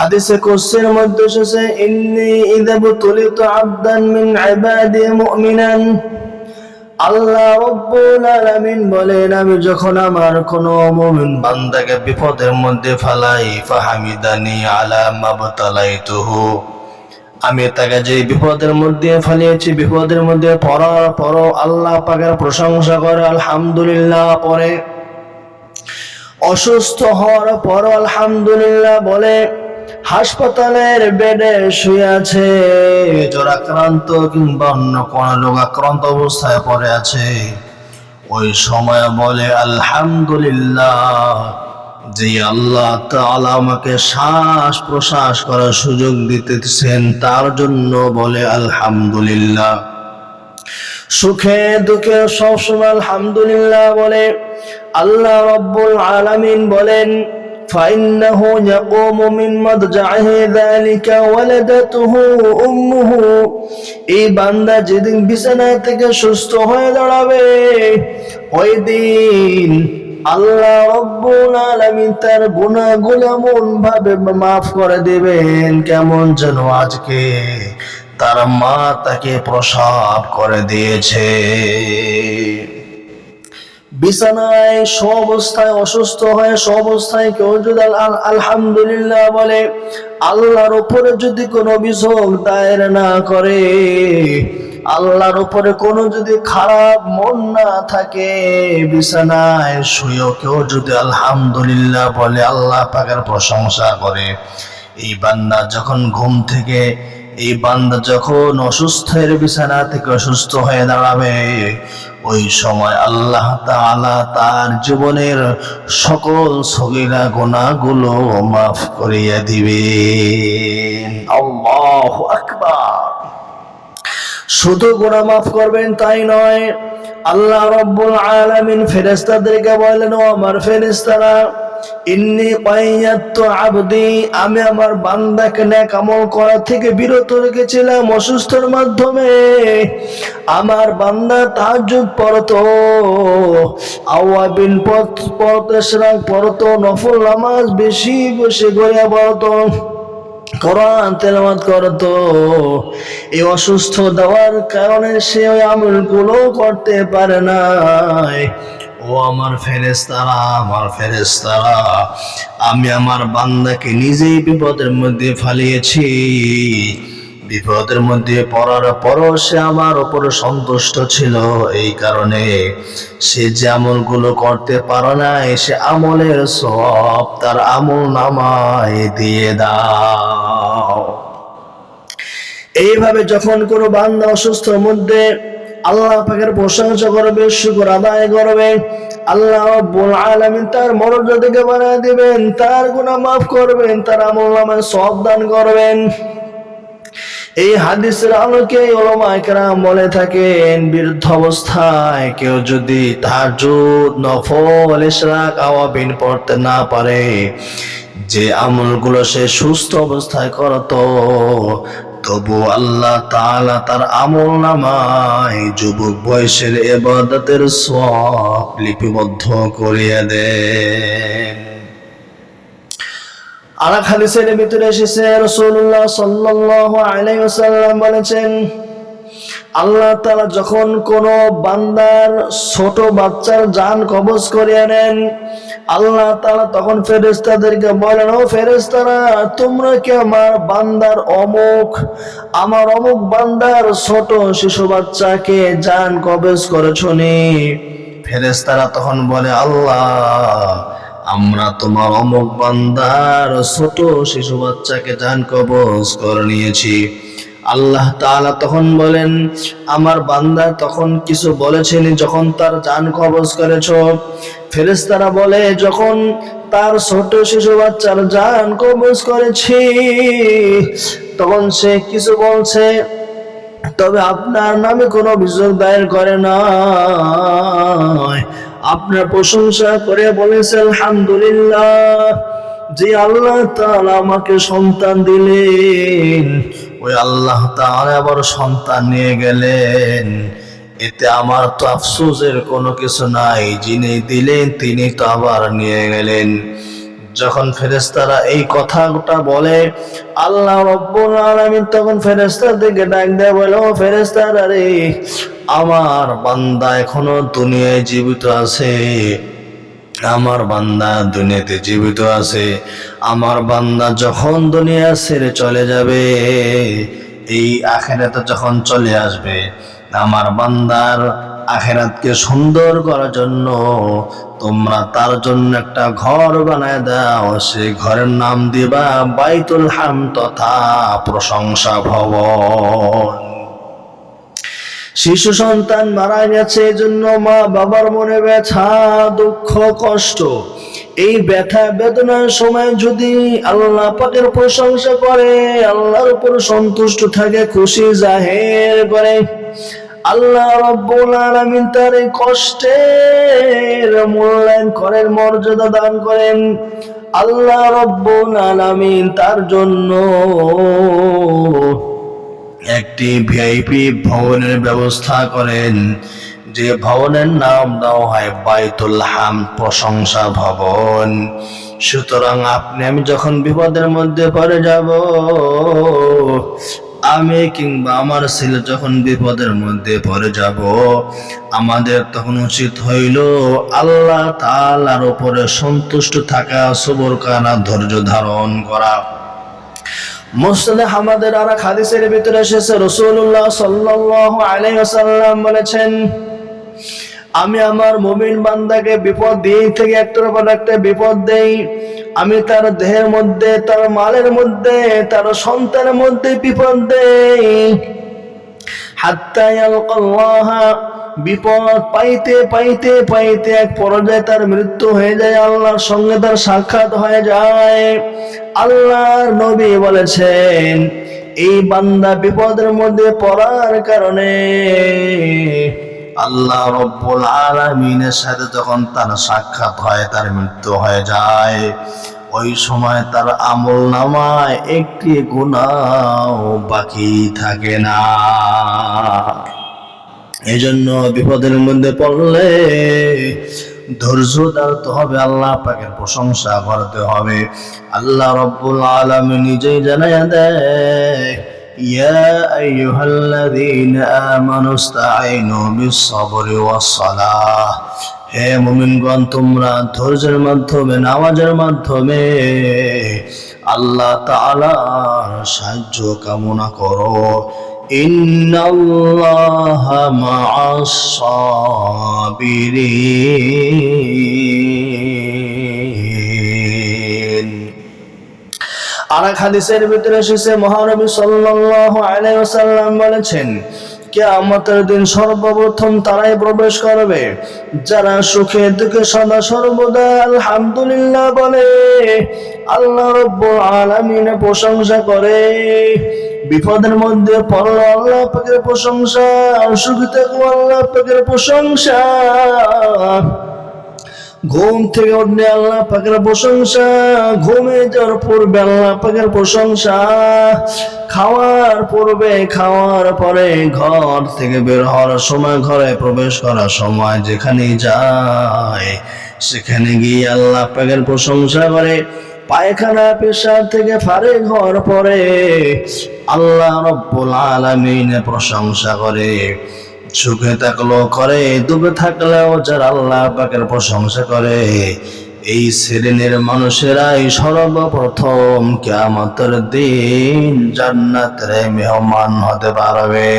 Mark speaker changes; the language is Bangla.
Speaker 1: হাদিসে কোসের মধ্যে এসেছে, ইন্নি ইদাবু তুলিত আবদান মিন ইবাদি মুমিনান। আল্লাহ রব্বুল আলামিন বলেন, আমি যখন আমার কোন মুমিন বান্দাকে বিপদের মধ্যে ফেলাই, ফাহামিদানি আলা মাবতালাইতুহু আমি তাকে যে বিপদের মধ্যে ফেলিয়েছি বিপদের মধ্যে পড়ার পর আল্লাহ পাকের প্রশংসা করে, আলহামদুলিল্লাহ পরে। অসুস্থ হওয়ার পর আলহামদুলিল্লাহ বলে হাসপাতালের বেডে শুয়ে আছে, জ্বরাক্রান্ত কিংবা অন্য কোন লোক আক্রান্ত অবস্থায় পড়ে আছে। ওই সময় বলে, আলহামদুলিল্লাহ যে আল্লাহ তাআলা আমাকে শ্বাস প্রশ্বাস করার সুযোগ দিতেছেন, তার জন্য বলে, আলহামদুলিল্লাহ। সুখে দুঃখে সবসময় আলহামদুলিল্লাহ বলে, আল্লাহ রব্বুল আলামিন বলেন فإنه يقوم من مضجعه ذلك ولدته أمه এই বান্দা যেদিন বিছানা থেকে সুস্থ হয়ে দাঁড়াবে ওই দিন আল্লাহ রব্বুল আলামিন তার গুনাহগুলো এমন ভাবে মাফ করে দিবেন কেমন যেন আজকে তার মা তাকে প্রসাব করে দিয়েছে বিছানায় অবস্থায় অসুস্থ হয়ে অবস্থায় কেউ যদি আলহামদুলিল্লাহ বলে, আল্লাহর উপরে যদি কোনো অভিযোগ দায়ের না করে, আল্লাহর উপরে কোনো যদি খারাপ মন না থাকে, বিছানায় শুয়েও কেউ যদি আলহামদুলিল্লাহ বলে, আল্লাহ পাকের প্রশংসা করে। এই বান্দা যখন ঘুম থেকে, এই বান্দা যখন অসুস্থের বিছানা থেকে অসুস্থ হয়ে দাঁড়াবে ওই সময় আল্লাহ তাআলা তার জীবনের সকল সগিরা গোনাগুলো মাফ করিয়া আকবার। শুধু গোনা মাফ করবেন তাই নয়, আল্লাহ রব্বুল আলামিন ফেরেশতাদেরকে বলেন, ও আমার ফেরেশতারা আমি আমার বান্দাকে নেক আমল করা থেকে বিরত রেখেছিলাম মাধ্যমে। আমার বান্দা আওয়াবিন পথ নফল নামাজ বেশি পড়তো, কোরআন তেলাওয়াত করতো। এই অসুস্থ দেওয়ার কারণে সে করতে পারে নাই। ও আমার ফেরেস্তারা আমার ফেরেস্তারা আমি আমার বান্দাকে নিজেই বিপদের মধ্যে ফালিয়েছি। বিপদের মধ্যে পড়ার পরও সে আমার উপর সন্তুষ্ট ছিল। এই কারণে সে যে আমলগুলো করতে পারে না সে আমলের সব তার আমল নামায় দিয়ে দাও। এইভাবে যখন কোনো বান্দা অসুস্থর মধ্যে আল্লাহ পাকের প্রশংসা করবে, শুকর আদায় করবে। আল্লাহ আলামিন তার মর্যাদাকে বাড়ায় দিবেন, তার গুনাহ মাফ করবেন, তার আমল নামায় সব দান করবেন। এই হাদিসের আলোকে বলে থাকেন, বৃদ্ধ অবস্থায় কেউ যদি তাহাজ্জুদ, নফল, ইশরাক, আওয়াবিন পড়তে না পারে, যে আমলগুলো সে সুস্থ অবস্থায় করতো তবু আল্লাহ তাআলা তার আমল নামায় যুবক বয়সের এবাদতের সব লিপিবদ্ধ করিয়া দেন। আর হাদিসের ভিতরে এসেছে, রাসূলুল্লাহ সাল্লাল্লাহু আলাইহি ওয়াসাল্লাম বলেছেন, আল্লাহ তাআলা যখন কোন বান্দার ছোট বাচ্চার জান কবজ করিয়া নেন আল্লাহ তাআলা তখন ফেরেস্তাদেরকে বলেন, ও ফেরেশতারা, তোমরা কি আমার বান্দার অমুক? আমার অমুক বান্দার ছোট শিশু বাচ্চাকে জান কবেজ করেছ নি? ফেরেশতারা তখন বলে, আল্লাহ, আমরা তোমার অমুক বান্দার ছোট শিশু বাচ্চাকে জান কবজ করে নিয়েছি। আল্লাহ তাআলা তখন বলেন, আমার বান্দা তখন কিছু বলেছেন যখন তার জান কবজ করেছ। ফেরেশতারা বলে, যখন তার ছোট শিশু বাচ্চার জান কবজ করেছি, তখন সে কিছু বলছে, তবে আপনার নামে কোনো অভিযোগ দায়ের করে না আপনার প্রশংসা করে বলেছে, আলহামদুলিল্লাহ, যে আল্লাহ তাআলা আমাকে সন্তান দিলেন ওই আল্লাহ তাআলা আবার সন্তান নিয়ে গেলেন। এতে আমার তো আফসোসের কোনো কিছু নাই, যিনি দিলেন তিনি তো আবার নিয়ে গেলেন। যখন ফেরেস্তারা এই কথাটা বলে, আল্লাহ রব্বুল আলামিন তখন ফেরেস্তার দিকে ডাক দেয় বলে, ও ফেরেস্তারা রে, আমার বান্দা এখনও দুনিয়ায় জীবিত আছে। আমার বান্দা দুনিয়াতে জীবিত আছে, আমার বান্দা যখন দুনিয়া ছেড়ে চলে যাবে, এই আখেরাতে যখন চলে আসবে, আমার বান্দার আখেরাতকে সুন্দর করার জন্য তোমরা তার জন্য একটা ঘর বানায় দাও সেই ঘরের নাম দিবা বাইতুল হাম তথা প্রশংসা ভবন। শিশু সন্তান মারা গেছে এই জন্য মা বাবার মনে ব্যথা, দুঃখ, কষ্ট। এই ব্যথা, বেদনার সময় যদি আল্লাহ পাকের প্রশংসা করে, আল্লাহর উপর সন্তুষ্ট থাকে, খুশি জাহের করে। আল্লাহ রব্বুল আলামিন তার এই কষ্টের মূল্যায়ন করেন, মর্যাদা দান করেন। আল্লাহ রব্বুল আলামিন তার জন্য একটি ভিআইপি ভবনের ব্যবস্থা করেন, যে ভবনের নাম দেওয়া হয় বাইতুল হাম প্রশংসা ভবন। সুতরাং আপনি, আমি যখন বিপদের মধ্যে পড়ে যাব, আমি কিংবা আমার ছেলে যখন বিপদের মধ্যে পড়ে যাব, আমাদের তখন উচিত হইল আল্লাহ তালার উপরে সন্তুষ্ট থাকা, সবর করা, ধৈর্য ধারণ করা। মুসলিম হামাদের আর ভিতরে এসেছে রসুল্লাহ ওয়াসাল্লাম বলেছেন, আমি আমার মুমিন বান্দাকে বিপদ দিই থেকে একটার পর একটা বিপদ দেই। আমি তার দেহের মধ্যে, তার মালের মধ্যে, তার সন্তানের মধ্যে বিপদ দেই। হাত্তা ইয়ালকাল্লাহ বিপদ পাইতে পাইতে পাইতে এক পর্যায়ে তার মৃত্যু হয়ে যায়, আল্লাহর সঙ্গে তার সাক্ষাৎ হয়ে যায়। আল্লাহর নবী বলেছেন, এই বান্দা বিপদের মধ্যে পড়ার কারণে আল্লাহ রব্বুল আলামিনের সাথে যখন তার সাক্ষাৎ হয়, তার মৃত্যু হয়ে যায়। ওই সময় তার আমল নামায় একটি গুণাও বাকি থাকে না। এই জন্য বিপদের মধ্যে পড়লে ধৈর্য ধরতে হবে আল্লাহ পাকের প্রশংসা করতে হবে আল্লাহ রব্বুল আলামিন নিজেই জানাইয়া দেয় يا أيها الذين آمنوا استعينوا بالصبر والصلاة হে মুমিনগণ তোমরা ধৈর্যের মাধ্যমে নামাজের মাধ্যমে আল্লাহ তাআলার সাহায্য কামনা করো ইন্নাল্লাহ مع الصابرين আর এক হাদিসের ভিতরে এসেছে মহানবী সাল্লাল্লাহু আলাইহি ওয়াসাল্লাম বলেছেন কিয়ামতের দিন সর্বপ্রথম তারাই প্রবেশ করবে। যারা সুখে দুঃখে সদা সর্বদা আলহামদুলিল্লাহ বলে, আল্লাহ রব্বুল আলামিনের প্রশংসা করে। বিপদের মধ্যে পড়ল আল্লাহ পাকের প্রশংসা। থাকল আল্লাহ পাকের প্রশংসা। ঘুম থেকে উঠলে আল্লাহ পাকের প্রশংসা, ঘুমে যাওয়ার পূর্বে আল্লাহ পাকের প্রশংসা, খাওয়ার পূর্বে, খাওয়ার পরে ঘর থেকে বের হওয়ার সময়, ঘরে প্রবেশ করার সময় যেখানে যায়, সেখানে গিয়ে আল্লাহ পাকের প্রশংসা করে। পায়খানা পেশাব থেকে ফারে ঘর পরে আল্লাহ রব্বুল আলামিনের প্রশংসা করে। সুখে থাকলেও করে ডুবে থাকলেও যারা আল্লাহ পাকের প্রশংসা করে। এই শ্রেণির মানুষেরাই সর্বপ্রথম কেমতের দিন জান্নাতের মেহমান হতে পারবে।